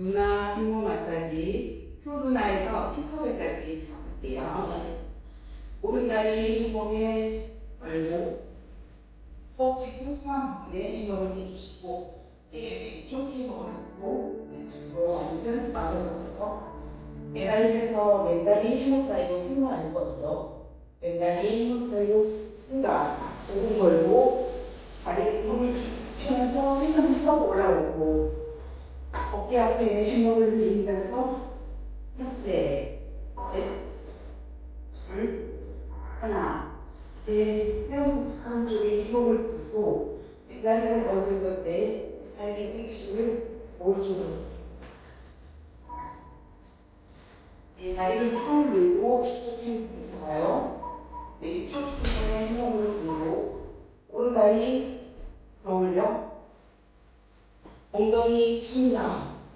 누나 승모 마사지, 소누나에서 힙허벨까지 할게요. 오른다리 힘목에 걸고 허벅지 뚱뚱한 부분에 힘을 해주시고 이제 왼쪽 힘을 듣고 왼쪽으로 완전 빠져나가서 매달리면서 왼다리 힘을 사이로 힘을 안 뻗어요. 왼다리 힘을 사이로 힘과 오른 걸고 다리 무릎을 쭉 펴면서 휘성휘성 올라오고 어깨 앞에 해먹을 밀면서 셋, 셋, 둘, 하나, 셋, 뼈 한쪽에 힘을 풀고 왼다리를 얹은 건데 발뒤 뒤치를 오른쪽으로 이제 다리를 쭉 밀고 힘을 잡아요. 네, 이쪽 수분에 힘을 밀고 오른 다리 더 올려 엉덩이 침상